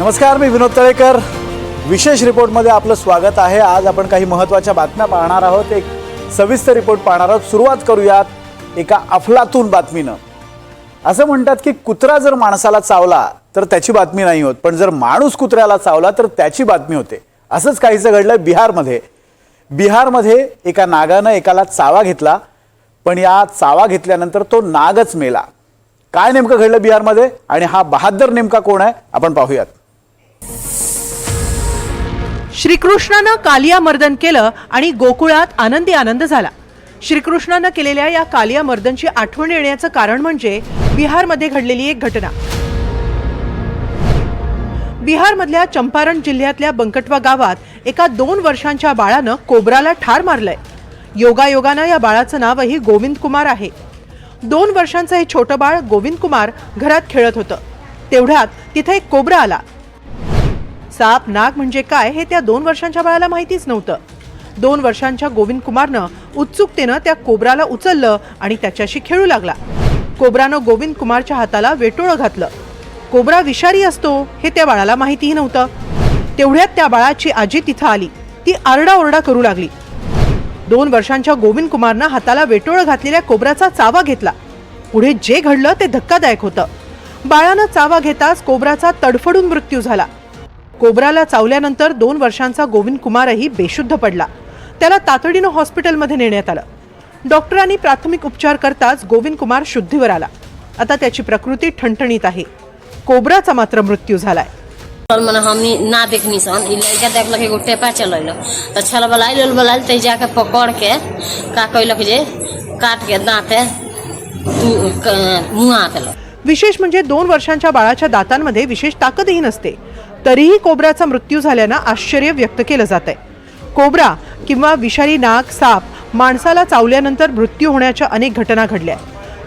नमस्कार मी विनोद तळेकर. विशेष रिपोर्टमध्ये आपलं स्वागत आहे. आज आपण काही महत्त्वाच्या बातम्या पाहणार आहोत. एक सविस्तर रिपोर्ट पाहणार आहोत. सुरुवात करूयात एका अफलातून बातमीनं. असं म्हणतात की कुत्रा जर माणसाला चावला तर त्याची बातमी नाही होत. पण जर माणूस कुत्र्याला चावला तर त्याची बातमी होते. असंच काहीसं घडलं बिहारमध्ये. बिहारमध्ये एका नागानं एकाला चावा घेतला पण या चावा घेतल्यानंतर तो नागच मेला. काय नेमकं घडलं बिहारमध्ये? आणि हा बहादर नेमका कोण आहे? आपण पाहूयात. श्रीकृष्णानं कालिया मर्दन केलं आणि गोकुळात आनंदी आनंद झाला. श्रीकृष्णानं केलेल्या या कालिया मर्दनची आठवण येण्याचं कारण म्हणजे बिहारमध्ये घडलेली एक घटना. बिहारमधल्या चंपारण जिल्ह्यातल्या बंकटवा गावात एका दोन वर्षांच्या बाळानं कोबराला ठार मारलंय. योगायोगानं या बाळाचं नावही गोविंद कुमार आहे. दोन वर्षांचं हे छोटं बाळ गोविंद कुमार घरात खेळत होतं. तेवढ्यात तिथे एक कोबरा आला. साप नाग म्हणजे काय हे त्या दोन वर्षांच्या बाळाला माहितीच नव्हतं. दोन वर्षांच्या गोविंद कुमारनं उत्सुकतेनं त्या कोबराला उचललं आणि त्याच्याशी खेळू लागला. कोबरानं गोविंद कुमारच्या हाताला वेटोळं घातलं. कोबरा विषारी असतो हे त्या बाळाला माहितीही नव्हतं. तेवढ्यात त्या बाळाची आजी तिथं आली. ती आरडाओरडा करू लागली. दोन वर्षांच्या गोविंद कुमारनं हाताला वेटोळं घातलेल्या कोबराचा चावा घेतला. पुढे जे घडलं ते धक्कादायक होतं. बाळानं चावा घेताच कोबराचा तडफडून मृत्यू झाला. कोबराला चावल्यानंतर दोन वर्षांचा गोविंद कुमारही बेशुद्ध पडला. त्याला तातडीनं हॉस्पिटलमध्ये नेण्यात आलं. डॉक्टरांनी प्राथमिक उपचार करताच गोविंद कुमार शुद्धीवर आला. आता त्याची प्रकृती ठणठणीत आहे. कोबराचा मात्र मृत्यू झालाय. मने हमनी ना देखनी सन ई लड़का देखलक एगो टेपा चलैल. तो छल बलाइल उल बलाइल तो जाके पकड़ के का कैलक जे काट के दाँते मुआ विशेष म्हणजे दोन वर्षांच्या बाळाच्या दातांमध्ये विशेष ताकदही नसते. तरीही कोबऱ्याचा मृत्यू झाल्यानं आश्चर्य व्यक्त केलं जात आहे कोबरा किंवा विषारी नाग साप माणसाला चावल्यानंतर मृत्यू होण्याच्या अनेक घटना घडल्या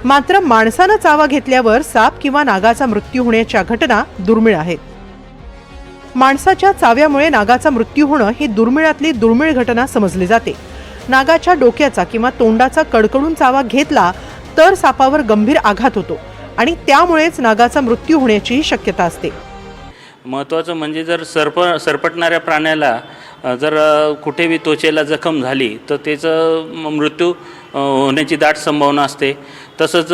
मात्र माणसानं चावा घेतल्यावर साप किंवा नागाचा मृत्यू होण्याच्या घटना दुर्मिळ आहेत. माणसाच्या चाव्यामुळे नागाचा मृत्यू होणं ही दुर्मिळातली दुर्मिळ घटना समजली जाते. नागाच्या डोक्याचा किंवा तोंडाचा कडकडून चावा घेतला तर सापावर गंभीर आघात होतो आणि त्यामुळेच नागाचा मृत्यू होण्याचीही शक्यता असते. महत्त्वाचं म्हणजे जर सरप सरपटणाऱ्या प्राण्याला जर कुठेबी त्वचेला जखम झाली तर त्याचं मृत्यू होण्याची दाट संभावना असते. तसंच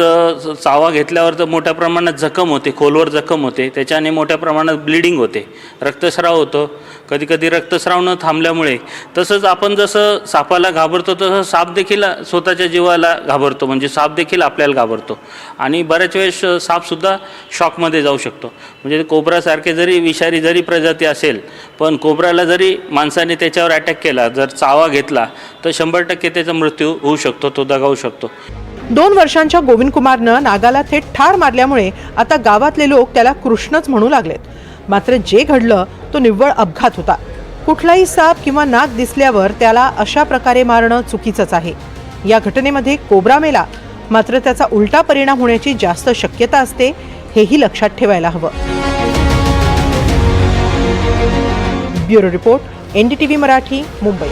चावा घेतल्यावर तर मोठ्या प्रमाणात जखम होते खोलवर जखम होते. त्याच्याने मोठ्या प्रमाणात ब्लिडिंग होते. रक्तस्राव होतो. कधीकधी रक्तस्राव न थांबल्यामुळे. तसंच आपण जसं सापाला घाबरतो तसं साप देखील स्वतःच्या जीवाला घाबरतो. म्हणजे साप देखील आपल्याला घाबरतो. आणि बऱ्याच वेळेस सापसुद्धा शॉकमध्ये जाऊ शकतो. म्हणजे कोबरासारखे जरी विषारी जरी प्रजाती असेल पण कोबराला जरी माणसाने त्याच्यावर अटॅक केला जर चावा घेतला तर शंभर टक्के त्याचा मृत्यू होऊ शकतो. शकतो तो दगावू शकतो. दोन वर्षांच्या गोविंद कुमारनं नागाला थेट ठार मारल्यामुळे आता गावातले लोक त्याला कृष्णच म्हणू लागलेत. मात्र जे घडलं तो निव्वळ अपघात होता. कुठलाही साप किंवा नाग दिसल्यावर त्याला अशा प्रकारे मारणं चुकीचंच आहे. या घटनेमध्ये कोबरा मेला. मात्र त्याचा उलटा परिणाम होण्याची जास्त शक्यता असते हेही लक्षात ठेवायला हवं. Bureau report NDTV Marathi Mumbai.